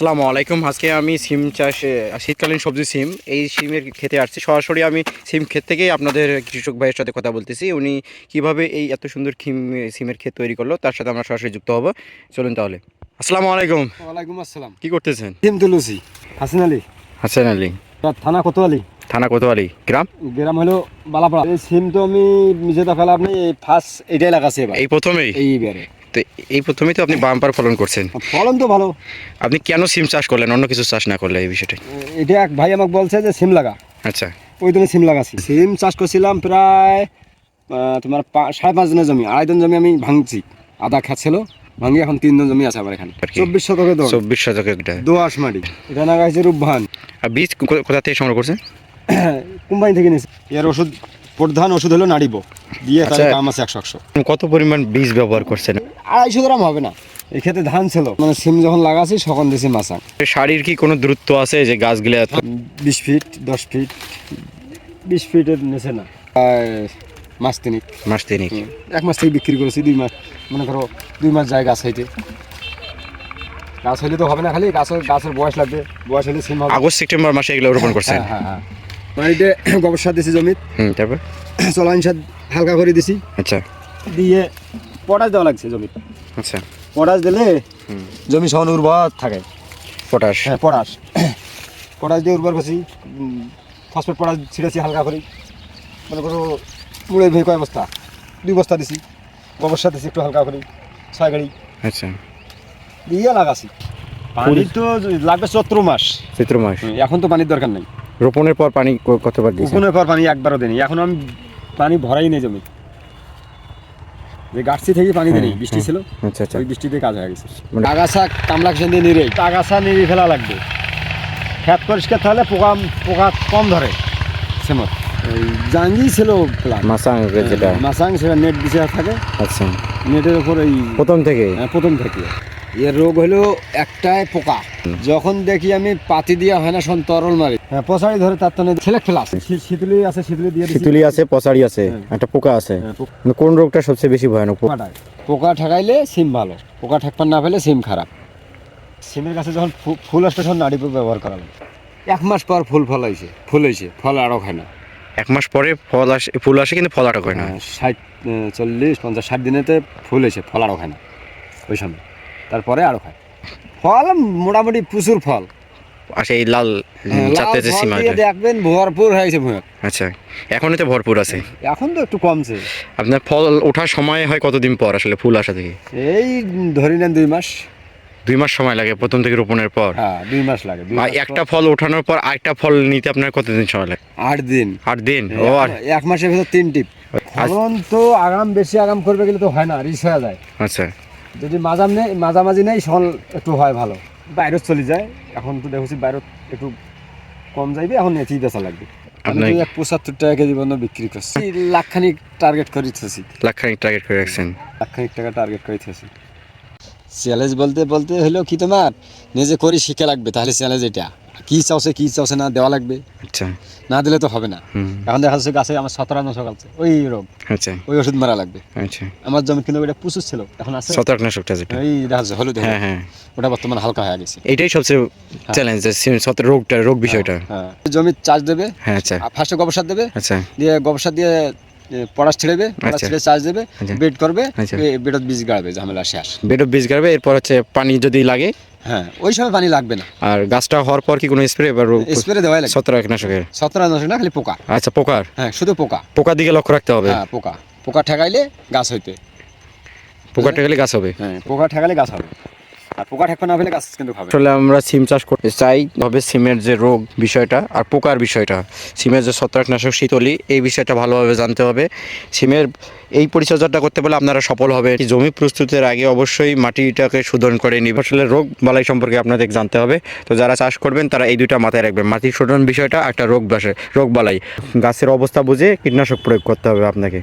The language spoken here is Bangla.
আসসালামু আলাইকুম। আজকে আমি সিম চাষে শীতকালীন সবজি সিম এই সিমের খেতে আসছি। সরাসরি আমি সিম ক্ষেত থেকেই আপনাদের কৃষক ভাইয়ের সাথে কথা বলতেছি। উনি কীভাবে এই এত সুন্দর খিম সিমের ক্ষেত তৈরি করল তার সাথে আমরা সরাসরি যুক্ত হব। চলুন তাহলে। আসসালামু আলাইকুম। ওয়ালাইকুম আসসালাম। কি করতেছেন? সিম তুলুসি হাসিন আলী। হাসান আলী। থানা কোতোয়ালি। থানা কোতোয়ালি গ্রাম? গ্রাম হলো বালাপাড়া। এই সিম তো আমি নিজে আপনি এই ফার্স্ট এটাই লাগাছি এবার। এই প্রথমেই? এইবারে তো এই প্রথমেই তো আপনি বাম্পার ফলন করছেন। ফলন তো ভালো। আপনি কেন সিম চাষ করলেন? অন্য কিছু চাষ না করলে এই বিষয়টা? এটা এক ভাই আমাকে বলছে যে সিম লাগা। আচ্ছা। ওই দিনে সিম লাগাছি। সিম চাষ করছিলাম প্রায় তোমার সাড়ে পাঁচ দিনের জমি আড়াই দিন জমি আমি ভাঙছি। আদা খাচ্ছিল ভাঙি এখন তিন দিন জমি আছে আমার এখানে? চব্বিশ শতকে চব্বিশ শতকে একটা দোয়াশ মাটি। এটা লাগাইছে রূপভান আর বীজ কোথা থেকে সংগ্রহ করছেন? কোম্পানি থেকে নিয়েছি। এর ওষুধ প্রধান ওষুধ হলো নাড়িব। দিয়ে আচ্ছা। দাম আছে একশো একশো। কত পরিমাণ বীজ ব্যবহার করছেন? আড়াইশো গ্রাম হবে না। এই ক্ষেত্রে ধান ছিল। মানে সিম যখন লাগাছি তখন দিয়েছি মাছা। শাড়ির কি কোনো দূরত্ব আছে যে গাছগুলো বিশ ফিট দশ ফিট বিশ ফিটের নিচে না। আর মাস তিনিক। মাস তিনিক। এক মাস থেকে বিক্রি করেছি দুই মাস। মনে করো দুই মাস যায় গাছ হইতে। গাছ হইলে তো হবে না খালি গাছের গাছের বয়স লাগবে। বয়স হলে সিম হবে। আগস্ট সেপ্টেম্বর মাসে এগুলো রোপণ হ্যাঁ হ্যাঁ হ্যাঁ বাড়িতে গোবর সার দিছি জমিত তারপর? চলাইন সার হালকা করে দিছি। আচ্ছা। দিয়ে পটাশ দেওয়া লাগছে জমিতে আচ্ছা। পটাশ দিলে জমি সহন উর্বর থাকে। পটাশ। হ্যাঁ পটাশ। পটাশ দিয়ে উর্বর করছি। ফসফেট পটাশ ছিঁড়েছি হালকা করে। মনে করো মুড়ে ভেয়ে কয় বস্তা? দুই বস্তা দিছি। গোবর সার দিছি একটু হালকা করে। ছয় গাড়ি। আচ্ছা। দিয়ে লাগাছি। পানি তো লাগবে চৈত্র মাস। চৈত্র মাস। এখন তো পানির দরকার নেই। রোপণের পর পানি কতবার দিয়েছেন? উকুনের পর পানি একবারও দেনি এখন আমি পানি ভরাই নেই জমি যে গাছটি থেকে পানি দেনি হ্যাঁ, বৃষ্টি হ্যাঁ। ছিল আচ্ছা আচ্ছা। ওই বৃষ্টিতে কাজ হয়ে গেছে। মানে- আগাছা কামলা খেয়ে দিয়ে নিরে আগাছা নিরে ফেলা লাগবে। খেত পরিষ্কার তাহলে পোকা পোকা কম ধরে সেমত। ওই জাঙ্গি ছিল প্লান মাসা আঙ্গুরের যেটা। মাসাং সেটা নেট দিছে থাকে। আচ্ছা। নেটের উপর এই প্রথম থেকে? হ্যাঁ, প্রথম থেকে। এর রোগ হলো একটাই পোকা। যখন দেখি আমি পাতি দিয়া হয় না শোন তরল মারি। হ্যাঁ পশারি ধরে তার তো ছেলে ফেলা আছে শীতলি আছে শীতলি দিয়ে দিছি। শীতুলি আছে পচারি আছে হ্যাঁ। একটা পোকা আছে। হ্যাঁ, মানে কোন রোগটা সবচেয়ে বেশি ভয়ানক? পোকাটায় পোকা ঠেকাইলে সিম ভালো। পোকা ঠেকপান না পেলে সিম খারাপ। সিমের কাছে যখন ফুল আসবে তখন নাড়ি ব্যবহার করা লাগে। এক মাস পর ফুল ফল হয়েছে ফুল হয়েছে ফল আরও হয় না। এক মাস পরে ফল আসে ফুল আসে কিন্তু ফল আটক হয় না। হ্যাঁ, ষাট চল্লিশ পঞ্চাশ ষাট দিনেতে ফুল হয়েছে ফল আরও হয় না। ওই সময়। তারপরে আরও খায়। ফল মোটামুটি প্রচুর ফল। আসে এই লাল হ্যাঁ, ফল সীমা দেখবেন ভরপুর হয়েছে আচ্ছা এখনই তো ভরপুর আছে। এখন তো একটু কমছে। আপনার ফল ওঠার সময় হয় কতদিন পর আসলে ফুল আসা থেকে? এই ধরি নেন দুই মাস। দুই মাস সময় লাগে প্রথম থেকে রোপণের পর? হ্যাঁ দুই মাস লাগে আর একটা ফল ওঠানোর পর আরেকটা ফল নিতে আপনার কতদিন সময় লাগে? আট দিন। আট দিন? ও আর এক মাসের ভেতর তিন টিপ। ফলন তো আগাম বেশি আগাম করবে গেলে তো হয় না রিস হয়ে যায়। আচ্ছা। যদি মাঝাম নেই মাঝামাঝি নেই ফল একটু হয় ভালো। বাইরে চলে যায়। এখন তো দেখছি বাইরে একটু কম যাইবে এখন এতেই বেচা লাগবে। আমি এক পঁচাত্তর টাকা কেজি পর্যন্ত বিক্রি করছি। লাখখানিক টার্গেট করে থেছি লাখখানিক টার্গেট করে রাখছেন। লাখখানিক টাকা টার্গেট করে থেছি চ্যালেঞ্জ বলতে বলতে হলো কি তোমার? নিজে করি শিখে লাগবে তাহলে চ্যালেঞ্জ এটা। কি চাওছে কি চাওছে না দেওয়া লাগবে। আচ্ছা। না দিলে তো হবে না। এখন দেখা যাচ্ছে গাছে আমার সতেরো নশো গাছে ওই রোগ। আচ্ছা। ওই ওষুধ মারা লাগবে। আচ্ছা। আমার জমি কিন্তু ওটা প্রচুর ছিল। এখন আছে। শতকনাশকটা যেটা। এই দেখা যাচ্ছে হলুদ হ্যাঁ হ্যাঁ ওটা বর্তমানে হালকা হয়ে গেছে। এটাই সবচেয়ে চ্যালেঞ্জ সতেরো রোগটা রোগ বিষয়টা। হ্যাঁ জমি চাষ দেবে। হ্যাঁ আচ্ছা। ফার্স্টে গোবর সার দেবে। আচ্ছা। দিয়ে গোবর সার দিয়ে এ, পটাশ ছেড়েবে পটাশ আচ্ছা। ছেড়ে চাষ দেবে আচ্ছা। বেড করবে আচ্ছা। বেডত বীজ গাড়বে ঝামেলা শেষ। বেড অফ বীজ গাড়বে এরপর হচ্ছে পানি যদি লাগে? হ্যাঁ ওই সময় পানি লাগবে না। আর গাছটা হওয়ার পর কি কোনো স্প্রে বা স্প্রে সতেরো কীটনাশকের সতেরো নশো না খালি পোকা। আচ্ছা পোকার? হ্যাঁ শুধু পোকা। পোকা দিকে লক্ষ্য রাখতে হবে? হ্যাঁ পোকা। পোকা ঠেকাইলে গাছ হইতে। পোকাটা গেলে গাছ হবে? হ্যাঁ পোকা ঠেকালে গাছ হবে। আর পোকা ঠেকা না গাছ কিন্তু খাবে। আসলে আমরা সিম চাষ করতে চাই, তবে সিমের যে রোগ বিষয়টা আর পোকার বিষয়টা, সিমের যে ছত্রাকনাশক শীতলি, এই বিষয়টা ভালোভাবে জানতে হবে। সিমের এই পরিচর্যাটা করতে পারলে আপনারা সফল হবে জমি প্রস্তুতের আগে অবশ্যই মাটিটাকে শোধন করে আসলে রোগ বালাই সম্পর্কে আপনাদের জানতে হবে। তো যারা চাষ করবেন, তারা এই দুইটা মাথায় রাখবেন। মাটি শোধন বিষয়টা, একটা রোগ বাসে রোগ বালাই। গাছের অবস্থা বুঝে কীটনাশক প্রয়োগ করতে হবে আপনাকে।